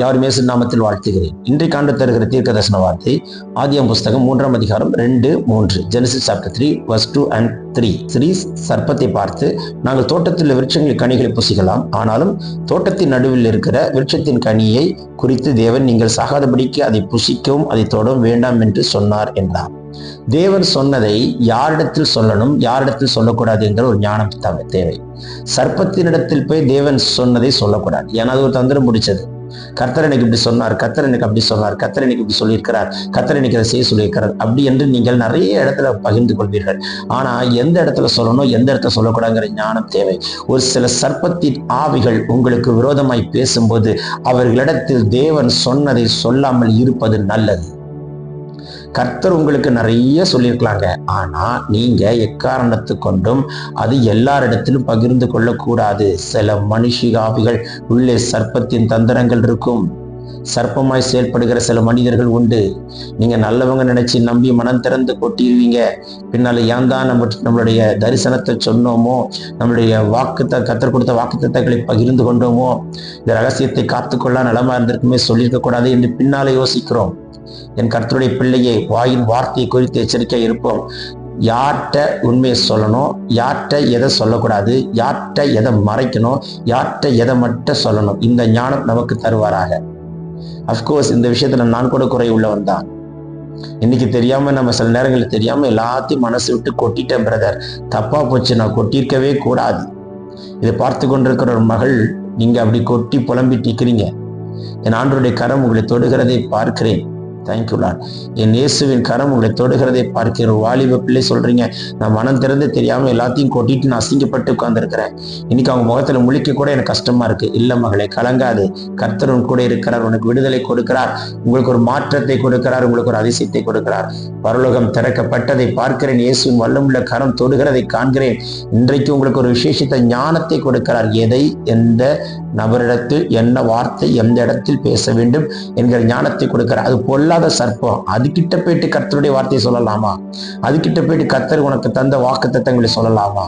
யார் மேசு நாமத்தில் வாழ்த்துகிறேன். இன்றைக்கு ஆண்டு தருகிற தீர்க்க தரிசன வார்த்தை ஆதியம் புஸ்தகம் மூன்றாம் அதிகாரம் ரெண்டு மூன்று. Genesis chapter three verse two and three Sri சர்ப்பத்தை பார்த்து நாங்கள் தோட்டத்தில் விருட்சங்களில் கனிகளை புசிக்கலாம். ஆனாலும் தோட்டத்தின் நடுவில் இருக்கிற விருட்சத்தின் கனியை குறித்து தேவன் நீங்கள் சாகாதபடிக்கு அதை புசிக்கவும் அதை தொடவும் வேண்டாம் என்று சொன்னார் என்றார். தேவன் சொன்னதை யாரிடத்தில் சொல்லணும் யாரிடத்தில் சொல்லக்கூடாது என்கிற ஒரு ஞானம் தேவை. சர்ப்பத்தினிடத்தில் போய் தேவன் சொன்னதை சொல்லக்கூடாது. ஏன்னா அது ஒரு தந்திரம் முடிச்சது. கர்த்தர் எனக்கு இப்படி சொன்னார் கர்த்தர் எனக்கு அப்படி சொன்னார் கர்த்தர் எனக்கு இப்படி சொல்லியிருக்கிறார் கர்த்தர் எனக்கு இதை செய்ய சொல்லியிருக்கிறார் அப்படி என்று நீங்கள் நிறைய இடத்துல பகிர்ந்து கொள்வீர்கள். ஆனா எந்த இடத்துல சொல்லணும் எந்த இடத்துல சொல்லக்கூடாதுங்கிற ஞானம் தேவை. ஒரு சில சர்ப்பத்தின் ஆவிகள் உங்களுக்கு விரோதமாய் பேசும்போது அவர்களிடத்தில் தேவன் சொன்னதை சொல்லாமல் இருப்பது நல்லது. கர்த்தர் உங்களுக்கு நிறைய சொல்லியிருக்கலாங்க. ஆனா நீங்க எக்காரணத்து கொண்டும் அது எல்லாரிடத்திலும் பகிர்ந்து கொள்ளக்கூடாது. சில மனுஷிகாவிகள் உள்ளே சர்ப்பத்தின் தந்திரங்கள் இருக்கும். சர்ப்பமாய் செயல்படுகிற சில மனிதர்கள் உண்டு. நீங்க நல்லவங்க நினைச்சு நம்பி மனம் திறந்து கொட்டிடுவீங்க பின்னால ஏன் தான் நம்ம நம்மளுடைய தரிசனத்தை சொன்னோமோ நம்மளுடைய வாக்குத்த கத்தர் கொடுத்த வாக்குத்தத்தங்களை பகிர்ந்து கொண்டோமோ இந்த ரகசியத்தை காத்துக்கொள்ள நலமா இருந்திருக்குமே சொல்லியிருக்க கூடாது என்று பின்னாலே யோசிக்கிறோம். என் கர்த்தருடைய பிள்ளையை வாயின் வார்த்தையை குறித்து எச்சரிக்கை இருப்போம். யார்கிட்ட உண்மையை சொல்லணும்? யார்கிட்ட எதை சொல்லக்கூடாது? யார்கிட்ட எதை மறைக்கணும்? யார்கிட்ட எதை மட்டும் சொல்லணும்? இந்த ஞானம் நமக்கு தருவாராக. அஃப்கோர்ஸ் இந்த விஷயத்துல நான் கூட குறை உள்ளவன் தான். இன்னைக்கு தெரியாம நம்ம சில நேரங்களில் தெரியாம எல்லாத்தையும் மனசு விட்டு கொட்டிட்டேன் பிரதர் தப்பா போச்சு நான் கொட்டியிருக்கவே கூடாது. இதை பார்த்து கொண்டிருக்கிற ஒரு மகள் நீங்க அப்படி கொட்டி புலம்பிட்டு இருக்கிறீங்க என் ஆண்டருடைய கரம் உங்களை தொடுகிறதை பார்க்கிறேன். தேங்க்யூ லார்ட் என் இயேசுவின் கரம் உங்களை தொடுகிறதை பார்க்கிற வாலிப பிள்ளை சொல்றீங்க. நான் மனம் திறந்து தெரியாம எல்லாத்தையும் கொட்டிட்டு நான் அசிங்கப்பட்டு உட்கார்ந்துருக்கிறேன். இன்னைக்கு அவங்க முகத்துல முழிக்க கூட எனக்கு கஷ்டமா இருக்கு. இல்ல மகளே கலங்காது. கர்த்தர் உன் கூட இருக்கிறார். உனக்கு விடுதலை கொடுக்கிறார். உங்களுக்கு ஒரு மாற்றத்தை கொடுக்கிறார். உங்களுக்கு ஒரு அதிசயத்தை கொடுக்கிறார். பரலோகம் திறக்கப்பட்டதை பார்க்கிறேன். இயேசுவின் வல்லமுள்ள கரம் தொடுகிறதை காண்கிறேன். இன்றைக்கு உங்களுக்கு ஒரு விசேஷத்தை ஞானத்தை கொடுக்கிறார். எதை? எந்த நபரிடத்தில் என்ன வார்த்தை எந்த இடத்தில் பேச வேண்டும் என்கிற ஞானத்தை கொடுக்கிறார் அது பொல்லாத சர்ப்பம். அதுகிட்ட போயிட்டு கர்த்தருடைய வார்த்தையை சொல்லலாமா? அதுகிட்ட போயிட்டு கர்த்தர் உனக்கு தந்த வாக்கு தத்தங்களை சொல்லலாமா?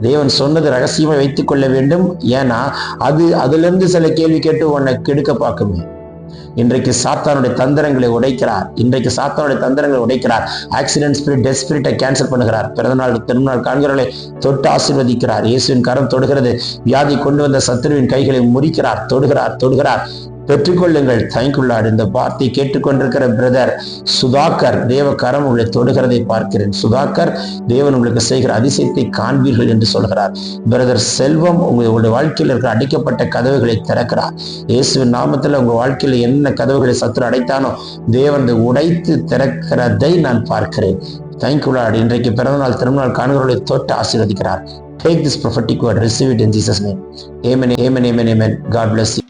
தேவன் சொன்னது ரகசியமா வைத்துக் கொள்ள வேண்டும். ஏன்னா அது அதுல இருந்து சில கேள்வி கேட்டு உன்னை கெடுக்க பார்க்குமே. இன்றைக்கு சாத்தானுடைய தந்திரங்களை உடைக்கிறார். இன்றைக்கு சாத்தானுடைய தந்திரங்களை உடைக்கிறார். ஆக்சிடென்ட் ஸ்பிரிட் டெத் ஸ்பிரிட்டை கேன்சல் பண்ணுகிறார். பிறந்தநாள் திருநாள் காண்கிறவர்களை தொட்டு ஆசீர்வதிக்கிறார். இயேசுவின் கரம் தொடுகிறது. வியாதி கொண்டு வந்த சத்துருவின் கைகளை முறிக்கிறார். தொடுகிறார் தொடுகிறார். பெற்றுக்கொள்ளுங்கள் தேங்க்யூலாட் இந்த வார்த்தை கேட்டுக்கொண்டிருக்கிற பிரதர் சுதாகர் தேவ கரம் உங்களை தொடுகிறதை பார்க்கிறேன் சுதாகர் தேவன் உங்களுக்கு செய்கிற அதிசயத்தை காண்பீர்கள் என்று சொல்கிறார் பிரதர் செல்வம் உங்களுடைய வாழ்க்கையில் இருக்கிற அடைக்கப்பட்ட கதவுகளை திறக்கிறார் இயேசுவின் நாமத்தில் உங்க வாழ்க்கையில் என்ன கதவுகளை சத்துரு அடைத்தானோ தேவன் உடைத்து திறக்கிறதை நான் பார்க்கிறேன் தேங்க்யூலாட் இன்றைக்கு பிறந்தநாள் திருநாள் காணுகிறவர்களை தொட்டு ஆசீர்வதிக்கிறார் Take this prophetic word, receive it in Jesus' name. Amen, amen, amen, amen. God bless you.